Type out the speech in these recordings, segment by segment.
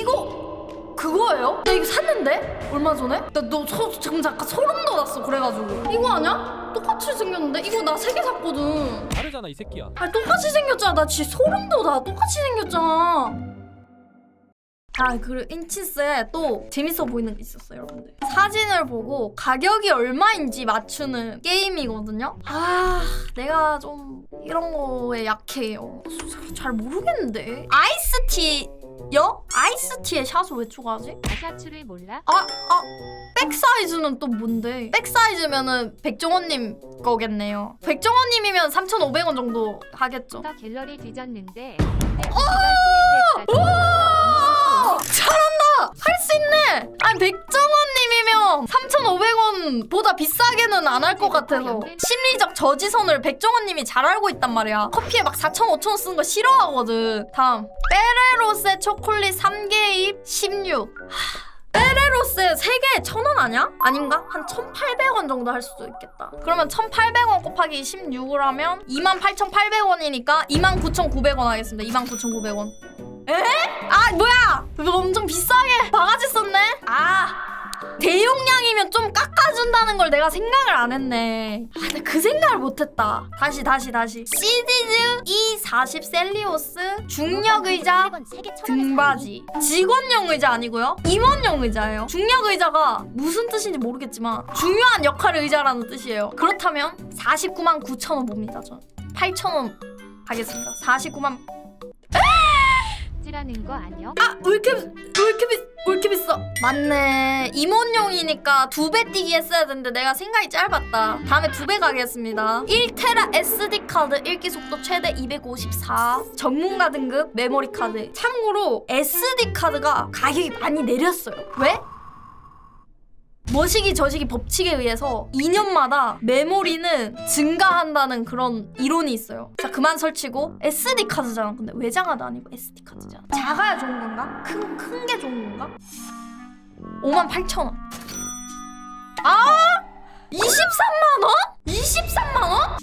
이거 그거예요? 나 이거 샀는데? 얼마 전에? 나 너 지금 잠깐 소름 돋았어 그래가지고 이거 아니야? 똑같이 생겼는데? 이거 나 세 개 샀거든 다르잖아 이 새끼야. 아니 똑같이 생겼잖아 나 진짜 소름 돋아 똑같이 생겼잖아 아 그리고 인치스에 또 재밌어 보이는 게 있었어요 여러분들 사진을 보고 가격이 얼마인지 맞추는 게임이거든요 아 내가 좀 이런 거에 약해요 잘 모르겠는데 아이스티 요? 아이스티에 샷을 왜 추가하지? 아샤추를 몰라? 아, 아, 백 사이즈는 또 뭔데? 백 사이즈면은 백종원님 거겠네요. 백종원님이면 3,500원 정도 하겠죠. 더 갤러리 뒤졌는데 오! 잘한다! 할 수 있네! 아니, 백종원님이면 3,500원보다 비싸 게는 안할 것 같아서. 심리적 저지선을 백종원님이 잘 알고 있단 말이야. 커피에 막 4,000, 5,000원 쓰는 거 싫어하거든. 다음. 페레로세 초콜릿 3개입 16. 페레로세 3개에 1,000원 아니야? 아닌가? 한 1,800원 정도 할 수도 있겠다. 그러면 1,800원 곱하기 16을 하면 28,800원이니까 29,900원 하겠습니다. 29,900원. 에? 아 뭐야? 이거 엄청 비싸게 바가지 썼네? 아 대용량이면 좀 깎 아준다는 걸 내가 생각을 안 했네. 아, 근데 그 생각을 못했다. 다시 다시 다시. 시디즈 E40 셀리오스 중력 의자 등받이. 직원용 의자 아니고요? 임원용 의자예요. 중력 의자가 무슨 뜻인지 모르겠지만 중요한 역할의 의자라는 뜻이에요. 그렇다면 49만 9천 원 봅니다 전. 8천 원 하겠습니다. 49만 찌라는 거 아니야? 아왜 이렇게 왜 이렇게 비, 왜 이렇게 비싸 맞네. 임원용이니까 두 배 뛰기 했어야 되는데 내가 생각이 짧았다. 다음에 두 배 가겠습니다. 1테라 SD 카드 읽기 속도 최대 254 전문가 등급 메모리 카드. 참고로 SD 카드가 가격이 많이 내렸어요. 왜? 머시기 저시기 법칙에 의해서 2년마다 메모리는 증가한다는 그런 이론이 있어요. 자 그만 설치고 SD 카드잖아. 근데 외장하드 아니고 SD 카드잖아. 작아야 좋은 건가? 큰 큰 게 좋은 건가? 5만 8천 원. 아! 23만 원? 23만 원?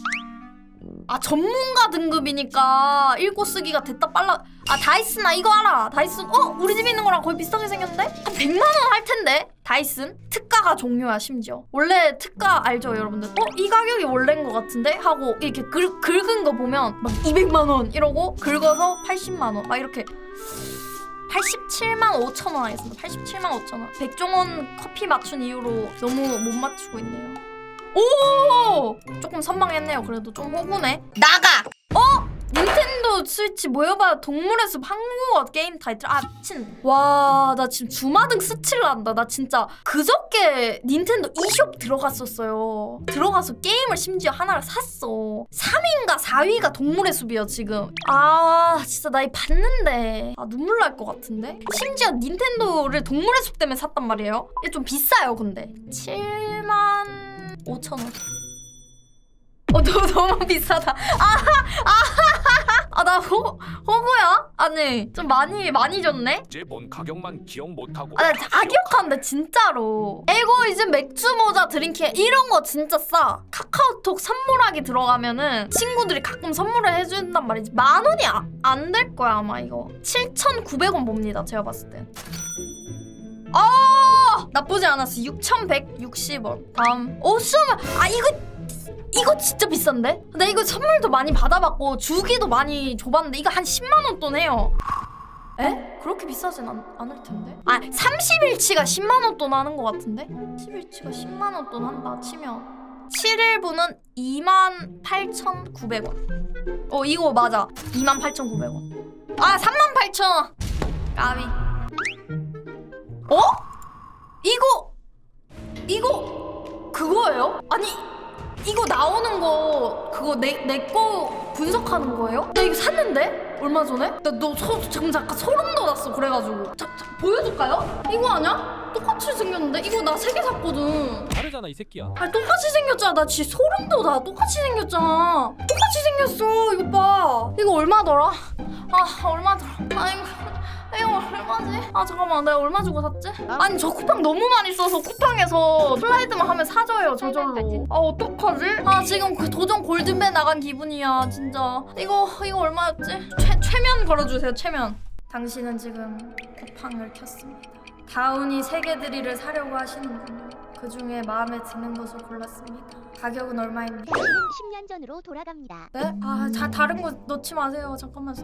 아 전문가 등급이니까 읽고 쓰기가 됐다 빨라 아 다이슨 아 이거 알아. 다이슨. 어 우리 집에 있는 거랑 거의 비슷하게 생겼는데? 한 100만 원 할 텐데. 다이슨. 특가가 종료야 심지어. 원래 특가 알죠 여러분들? 어 이 가격이 원래인 것 같은데? 하고 이렇게 긁, 긁은 거 보면 막 200만 원 이러고 긁어서 80만 원 막 이렇게. 87만 5천 원 하겠습니다. 87만 5천 원. 백종원 커피 맞춘 이후로 너무 못 맞추고 있네요. 오! 조금 선방했네요. 그래도. 좀 호구네. 나가! 어? 닌텐도 스위치 모여봐. 동물의 숲 한국어 게임 타이틀. 아 미친. 와 나 지금 주마등 스칠 난다. 나 진짜 그저께 닌텐도 e숍 들어갔었어요. 들어가서 게임을 심지어 하나를 샀어. 3위인가 4위가 동물의 숲이야 지금. 아 진짜 나 이 봤는데. 아 눈물 날 것 같은데? 심지어 닌텐도를 동물의 숲 때문에 샀단 말이에요. 이게 좀 비싸요 근데. 7만 5천 원. 어, 너, 너무 비싸다. 아 아니, 좀 많이, 많이 줬네? 이제 뭔 가격만 기억 못하고. 아, 나다 기억하는데, 진짜로. 에고이즘 맥주 모자 드링크 이런 거 진짜 싸. 카카오톡 선물하기 들어가면은 친구들이 가끔 선물을 해준단 말이지. 만 원이 아, 안될 거야, 아마 이거. 7,900원 봅니다, 제가 봤을 땐. 아 나쁘지 않았어 6,160원 다음 오수면 아 이거 이거 진짜 비싼데? 나 이거 선물도 많이 받아봤고 주기도 많이 줘봤는데 이거 한 10만 원 돈 해요 에? 그렇게 비싸진 않, 않을 텐데 아 30일치가 10만 원 돈 하는 것 같은데? 10일치가 10만 원 돈 한다 치면 7일분은 28,900원 어 이거 맞아 28,900원 아 38,000원 까비 어? 이거 이거 그거예요? 아니 이거 나오는 거 그거 내 내 거 분석하는 거예요? 나 이거 샀는데 얼마 전에? 나 너 지금 잠깐 소름 돋았어 그래가지고 자, 자 보여줄까요? 이거 아니야? 똑같이 생겼는데 이거 나 세 개 샀거든. 다르잖아 이 새끼야. 아 똑같이 생겼잖아 나 진짜 소름 돋아 똑같이 생겼잖아 똑같이 생겼어 이거 봐 이거 얼마더라? 아 얼마더라 아 이거 얼마지? 아 잠깐만 내가 얼마 주고 샀지? 아니 저 쿠팡 너무 많이 써서 쿠팡에서 슬라이드만 하면 사줘요 저절로 아 어떡하지? 아 지금 그 도전 골든벨 나간 기분이야 진짜 이거 이거 얼마였지? 최, 최면 걸어주세요 최면 당신은 지금 쿠팡을 켰습니다. 다운이 세개 드리를 사려고 하시는군요. 그 중에 마음에 드는 것을 골랐습니다. 가격은 얼마입니까? 저희는 10년 전으로 돌아갑니다. 네? 아, 자, 다른 거 넣지 마세요. 잠깐만.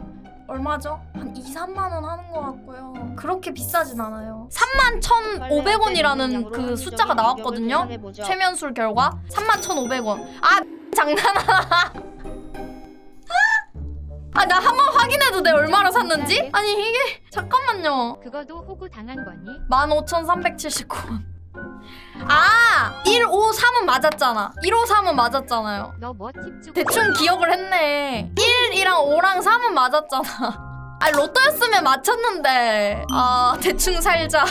얼마죠? 한 2, 3만 원 하는 것 같고요. 그렇게 비싸진 않아요. 3만 1,500원이라는 그 숫자가 나왔거든요. 최면술 결과 31,500원. 아 장난하나? 아 나 한 번 확인해도 돼 얼마로 샀는지? 아니 이게 잠깐만요. 그거도 호구 당한 거니? 15,379원. 아 153은 맞았잖아. 153은 맞았잖아요. 너뭐팁 주고 대충 기억을 했네. 1이랑 5랑 3은 맞았잖아. 아 로또였으면 맞췄는데. 아 대충 살자.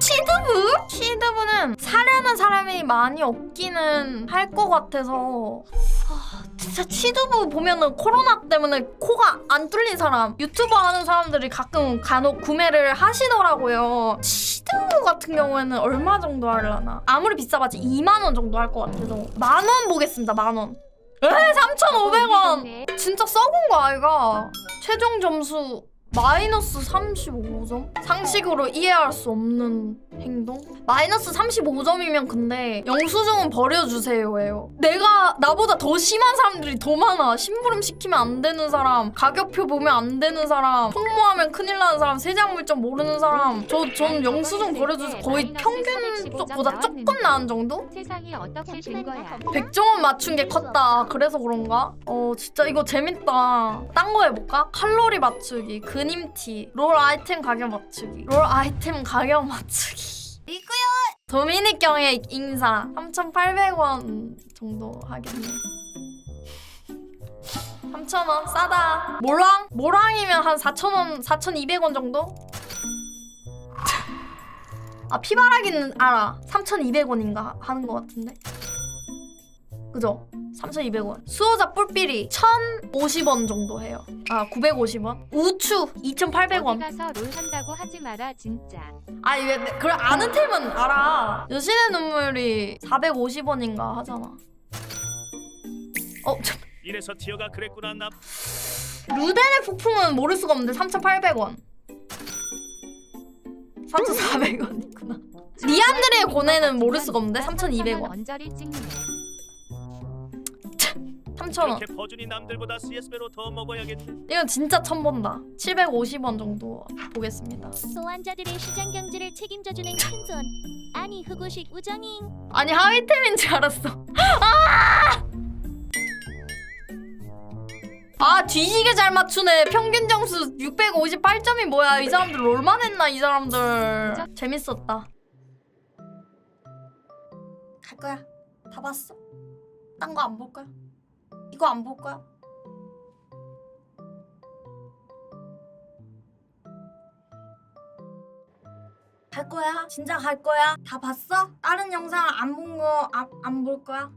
취두부? 취두부는 사려는 사람이 많이 없기는 할 것 같아서 아, 진짜 취두부 보면은 코로나 때문에 코가 안 뚫린 사람 유튜버 하는 사람들이 가끔 간혹 구매를 하시더라고요. 취두부 같은 경우에는 얼마 정도 하려나? 아무리 비싸봤자 2만 원 정도 할 것 같아서 만 원 보겠습니다 만원. 에? 3,500원! 진짜 썩은 거 아이가? 최종 점수 마이너스 35점? 상식으로 이해할 수 없는 행동? 마이너스 35점이면 근데 영수증은 버려주세요예요. 내가 나보다 더 심한 사람들이 더 많아. 심부름 시키면 안 되는 사람, 가격표 보면 안 되는 사람, 풍모하면 큰일 나는 사람, 세장물점 모르는 사람. 저 전 영수증 버려줘서 거의 평균보다 조금 나은 정도? 세상이 어떻게 된 거야? 100점은 맞춘 게 컸다. 그래서 그런가? 어, 진짜 이거 재밌다. 딴 거 해볼까? 칼로리 맞추기, 그님티, 롤 아이템 가격 맞추기, 롤 아이템 가격 맞추기. 이거요! 도미닉 경의 인사 3,800원 정도 하겠네. 3,000원 싸다. 모랑? 모랑이면 한 4,000원, 4,200원 정도? 아 피바라기는 알아. 3,200원인가 하는 것 같은데. 그죠? 3,200원. 수호자 뿔삐리 1,050원 정도 해요. 아 950원. 우추 2,800원. 어디 가서 롤 한다고 하지 마라 진짜. 아니 왜 내- 그래 아는 템은 알아. 여신의 눈물이 450원인가 하잖아. 어 참. 이래서 티어가 그랬구나 나 루덴의 폭풍은 모를 수가 없는데 3,800원. 3,400원이구나. 리안드레의 고뇌는 모를 수가 없는데 3,200원. 언저리 찍네. 3,000원. 이렇게 버준이 남들보다 CS배로 더 먹어야겠네 이건 진짜 처음 본다. 750원 정도 보겠습니다. 소환자들의 시장 경제를 책임져주는 큰손. 아니 흑우식 우정인. 아니 하위템인 줄 알았어. 아! 아 뒤지게 잘 맞추네. 평균 점수 658점이 뭐야? 이 사람들 롤만 했나 이 사람들. 재밌었다. 갈 거야. 다 봤어. 딴 거 안 볼 거야. 이거 안볼 거야. 갈 거야? 진짜 갈 거야? 다 봤어? 다른 영상 안 본 거 안 안 볼 거야?